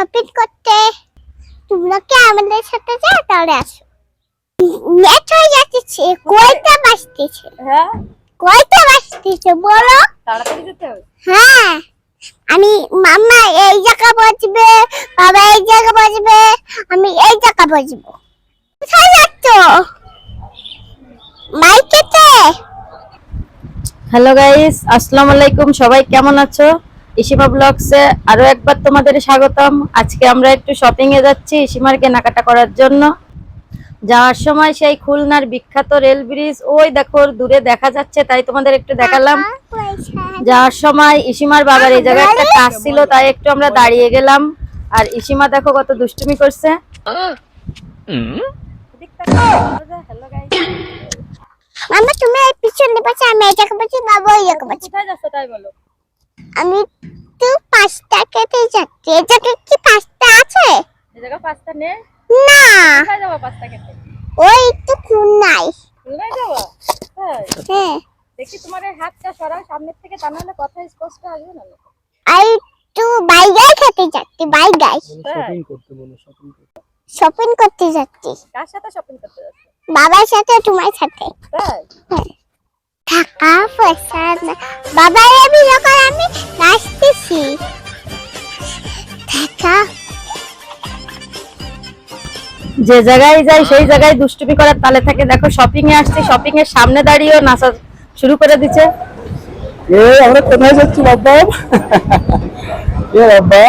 Shopping করতে। তোমরা কি আমাদের সাথে যাও তাহলে আসো? নেট হয়ে যাচ্ছে কয়টা বাজতেছে? হ্যাঁ। কয়টা বাজতেছে বলো? তাড়াতাড়ি যেতে হবে। হ্যাঁ। আমি মাম্মা এই জায়গা বসবে বাবা এই জায়গা বসবে আমি এই জায়গা বসবো। কোথায় যাচ্ছ? মাইকেতে হ্যালো গাইস আসসালামু আলাইকুম সবাই কেমন আছো? ইসিমা ব্লগসে আরও একবার তোমাদের স্বাগতম। আজকে আমরা একটু শপিং এ যাচ্ছি ইসিমার কেনাকাটা করার জন্য। যাওয়ার সময় সেই খুলনার বিখ্যাত রেল ব্রিজ ওই দেখো দূরে দেখা যাচ্ছে তাই তোমাদের একটু দেখালাম। যাওয়ার সময় ইসিমার বাবার এই জায়গায় একটা কাজ ছিল তাই একটু আমরা দাঁড়িয়ে গেলাম। আর ইসিমা দেখো কত দুষ্টুমি করছে। মাম্মা তুমি এই পিছনে পাশে আমি এই জায়গা বসি বাবা ওই জায়গা বসি। কোথায় যাচ্ছ তাই বলো। আমি তো পাঁচটা কেটে যাচ্ছি। এই জায়গায় কি পাঁচটা আছে? এই জায়গা পাঁচটা নেই? না। কোথায় যাব পাঁচটা খেতে? ওই তো খুন নাই খুলনায় যাব? হ্যাঁ। দেখি তোমার হাতটা সরাও সামনের থেকে তা নাহলে কথা স্পষ্ট আসবে না। আর একটু বাইগাই খেতে যাচ্ছি বাইগাই তাই শপিং করতে যাচ্ছি। কার সাথে শপিং করতে যাচ্ছ? বাবার সাথে তোমার সাথে। তাই টাকা পয়সা না। আমি যখন আমি নাচতেছি। যে জায়গায় যাই সেই জায়গায় দুষ্টুমি করার তালে থাকে। দেখো শপিং এ আসছি শপিং এর সামনে দাঁড়িয়েও নাচা শুরু করে দিচ্ছে। এ আমরা কোথায় যাচ্ছি বাবা এ বাবা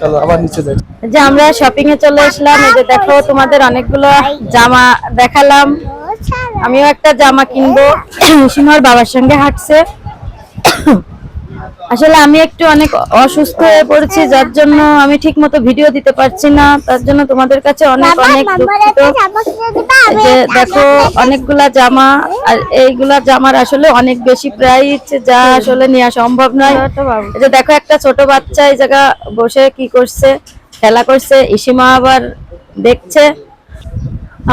চলো আবার নিচে যাই। যে আমরা শপিং এ চলে আসলাম। এই যে দেখো তোমাদের অনেকগুলো জামা দেখালাম। আমিও একটা জামা কিনবো। সীমার বাবার সঙ্গে হাঁটছে। আসলে আমি একটু অনেক অসুস্থ হয়ে পড়েছি যার জন্য আমি ঠিক মতো ভিডিও দিতে পারছি না। তার জন্য তোমাদের কাছে অনেক অনেক দুঃখিত। যে দেখো অনেকগুলা জামা আর এইগুলা জামার আসলে অনেক বেশি প্রাইস যা আসলে নেওয়া সম্ভব নয়। যে দেখো একটা ছোট বাচ্চা এই জায়গা বসে কি করছে খেলা করছে। ইসিমা আবার দেখছে।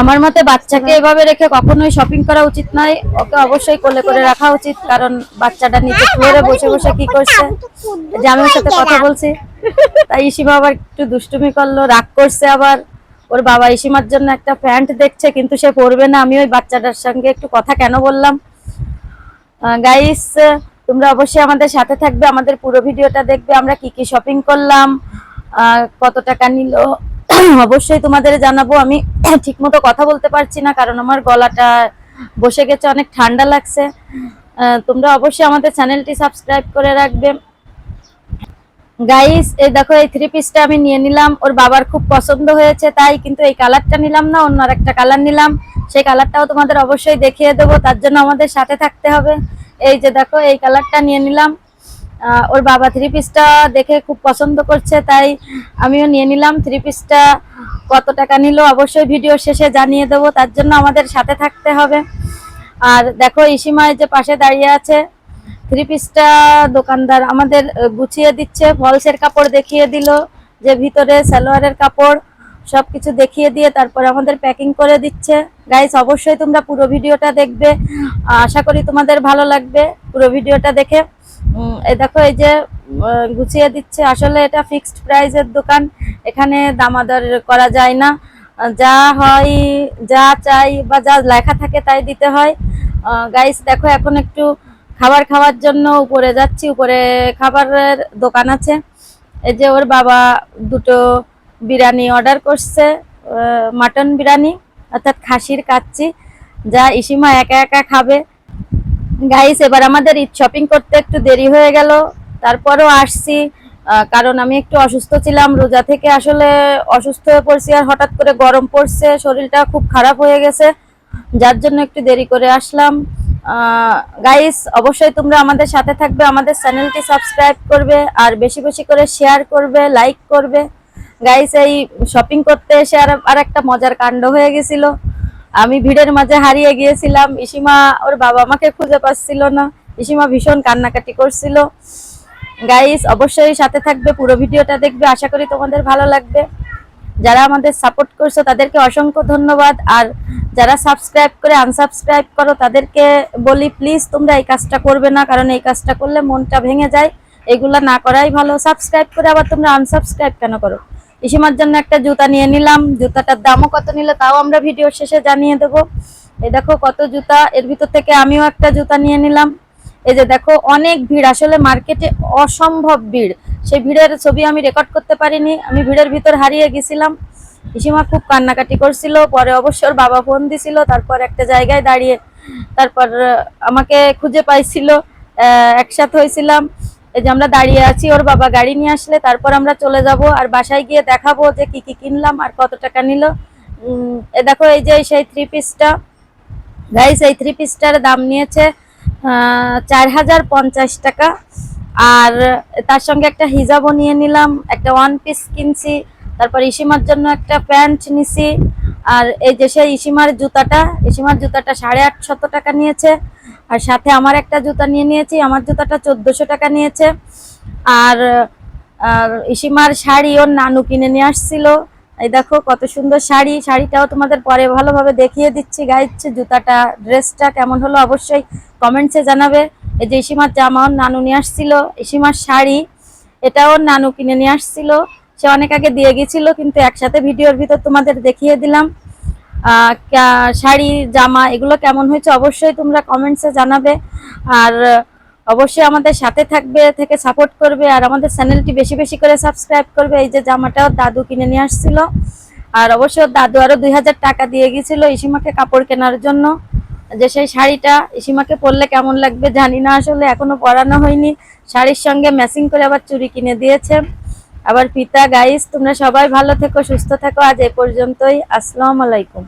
আমার মতে বাচ্চাকে এভাবে রেখে কখনোই শপিং করা উচিত নয়। ওকে অবশ্যই কোলে করে রাখা উচিত কারণ বাচ্চাটা নিচে ফ্লোরে বসে বসে কি করছে? আমি সাথে কথা বলছি। তাই ইসিমা আবার একটু দুষ্টুমি করল রাগ করছে আবার। ওর বাবা ইসিমার জন্য একটা প্যান্ট দেখছে কিন্তু সে পরবে না। আমি ওই বাচ্চাটার সঙ্গে একটু কথা কেন বললাম? গাইস তোমরা অবশ্যই আমাদের সাথে থাকবে আমাদের পুরো ভিডিওটা দেখবে। আমরা কি কি শপিং করলাম কত টাকা নিল অবশ্যই তোমাদের জানাব। আমি ঠিকমতো কথা বলতে পারছি না, কারণ আমার গলাটা বসে গেছে, অনেক ঠান্ডা লাগছে। তোমরা অবশ্যই আমাদের চ্যানেলটি সাবস্ক্রাইব করে রাখবে। গাইস এই দেখো, এই থ্রি পিসটা আমি নিয়ে নিলাম। ওর বাবার খুব পছন্দ হয়েছে, তাই কিন্তু এই কালারটা নিলাম না, অন্য একটা কালার নিলাম। সেই কালারটাও তোমাদের অবশ্যই দেখিয়ে দেবো, তার জন্য আমাদের সাথে থাকতে হবে। এই যে দেখো, এই কালারটা নিয়ে নিলাম। ওর বাবা থ্রি পিসটা দেখে খুব পছন্দ করছে, তাই আমিও নিয়ে নিলাম। থ্রি পিসটা কত টাকা নিল অবশ্যই ভিডিও শেষে জানিয়ে দেবো, তার জন্য আমাদের সাথে থাকতে হবে। আর দেখো ইসিমায় যে পাশে দাঁড়িয়ে আছে থ্রি পিসটা দোকানদার আমাদের গুছিয়ে দিচ্ছে, ফলসের কাপড় দেখিয়ে দিল, যে ভিতরে সালোয়ারের কাপড় সব কিছু দেখিয়ে দিয়ে তারপরে আমাদের প্যাকিং করে দিচ্ছে। গাইস অবশ্যই তোমরা পুরো ভিডিওটা দেখবে। আশা করি তোমাদের ভালো লাগবে পুরো ভিডিওটা দেখে। এই দেখো এই যে গুছিয়ে দিচ্ছে। আসলে এটা ফিক্সড প্রাইসের দোকান, এখানে দামাদর করা যায় না। যা হয়, যা চাই বা যা লেখা থাকে তাই দিতে হয়। গাইস দেখো, এখন একটু খাবার খাওয়ার জন্য উপরে যাচ্ছি। উপরে খাবারের দোকান আছে। এই যে ওর বাবা দুটো বিরিয়ানি অর্ডার করছে মাটন বিরিয়ানি, অর্থাৎ খাসির কাচ্চি। যা ইসিমা একা একা খাবে। গাইস, এবার আমাদের ঈদ শপিং করতে একটু দেরি হয়ে গেল। তারপরও আসছি। কারণ আমি একটু অসুস্থ ছিলাম। রোজা থেকে আসলে অসুস্থ হয়ে পড়ছি আর হঠাৎ করে গরম পড়ছে। শরীরটা খুব খারাপ হয়ে গেছে। যার জন্য একটু দেরি করে আসলাম। গাইস, অবশ্যই তোমরা আমাদের সাথে থাকবে। আমাদের চ্যানেলটি সাবস্ক্রাইব করবে আর বেশি বেশি করে শেয়ার করবে লাইক করবে। গাইস, এই শপিং করতে এসে আর আর একটা মজার কাণ্ড হয়ে গেছিল। আমি ভিড়ের মাঝে হারিয়ে গিয়েছিলাম। ইসিমা ওর বাবা আমাকে খুঁজে পাচ্ছিল না। ইসিমা ভীষণ কান্নাকাটি করছিল। গাইস অবশ্যই সাথে থাকবে, পুরো ভিডিওটা দেখবে। আশা করি তোমাদের ভালো লাগবে। যারা আমাদের সাপোর্ট করছ, তাদেরকে অসংখ্য ধন্যবাদ। আর যারা সাবস্ক্রাইব করে আনসাবস্ক্রাইব করো, তাদেরকে বলি প্লিজ তোমরা এই কাজটা করবে না, কারণ এই কাজটা করলে মনটা ভেঙে যায়। এগুলা না করাই ভালো। সাবস্ক্রাইব করে আবার তোমরা আনসাবস্ক্রাইব কেন করো? ইসিমার জন্য একটা জুতা নিয়ে নিলাম। জুতাটার দামও কত নিলে তাও আমরা ভিডিওর শেষে জানিয়ে দেবো। এই দেখো কত জুতা, এর ভিতর থেকে আমিও একটা জুতা নিয়ে নিলাম। এই যে দেখো, অনেক ভিড়। আসলে মার্কেটে অসম্ভব ভিড়। সেই ভিড়ের ছবি আমি রেকর্ড করতে পারিনি। আমি ভিড়ের ভিতর হারিয়ে গেছিলাম। পিসিমা খুব কান্নাকাটি করছিল। পরে অবশ্য বাবা ফোন দিছিল। তারপর একটা জায়গায় দাঁড়িয়ে তারপর আমাকে খুঁজে পাইছিল। একসাথে হয়েছিলাম। এই যে আমরা দাঁড়িয়ে আছি, ওর বাবা গাড়ি নিয়ে আসলে, তারপর আমরা চলে যাব আর বাসায় গিয়ে দেখাবো যে কি কি কিনলাম আর কত টাকা নিল। এ দেখো, এই যে সেই থ্রি পিসটা গাইস এই থ্রি পিসটার দাম নিয়েছে চার হাজার পঞ্চাশ টাকা। আর তার সঙ্গে একটা হিজাবও নিয়ে নিলাম, একটা ওয়ান পিস কিনছি, তারপর ইসিমার জন্য একটা প্যান্ট নিছি। আর এই যে সেই ইসিমার জুতাটা ইসিমার জুতাটা সাড়ে আটশত টাকা নিয়েছে। আর সাথে আমার একটা জুতা নিয়ে নিয়েছি, আমার জুতাটা চোদ্দশো টাকা নিয়েছে। আর আর ইসিমার শাড়ি ওর নানু কিনে নিয়ে আসছিল। এই দেখো কত সুন্দর শাড়ি, শাড়িটাও তোমাদের পরে ভালোভাবে দেখিয়ে দিচ্ছি গাইজ জুতাটা ড্রেসটা কেমন হলো অবশ্যই কমেন্টসে জানাবে। এই যে ইসিমার জামা ওর নানু নিয়ে আসছিল, ইসিমার শাড়ি, এটাও ওর নানু কিনে নিয়ে আসছিল। সে অনেক আগে দিয়ে গেছিল, কিন্তু একসাথে ভিডিওর ভিতর তোমাদের দেখিয়ে দিলাম। শাড়ি, জামা, এগুলো কেমন হয়েছে অবশ্যই তোমরা কমেন্টসে জানাবে। আর, অবশ্যই আমাদের সাথে থাকবে, থেকে সাপোর্ট করবে, আর আমাদের চ্যানেলটি বেশি বেশি করে সাবস্ক্রাইব করবে। এই যে জামাটাও দাদু কিনে নিয়ে আসছিল। আর অবশ্য দাদু আরও দুই হাজার টাকা দিয়ে গেছিল ইসিমাকে কাপড় কেনার জন্য। যে সেই শাড়িটা ইসিমাকে পরলে কেমন লাগবে জানি না, আসলে এখনও পরানো হয়নি। শাড়ির সঙ্গে ম্যাচিং করে আবার চুরি কিনে দিয়েছে। আবার পিতা গাইস তোমরা সবাই ভালো থেকো সুস্থ থেকো। আজ এ পর্যন্তই। আসসালামু আলাইকুম।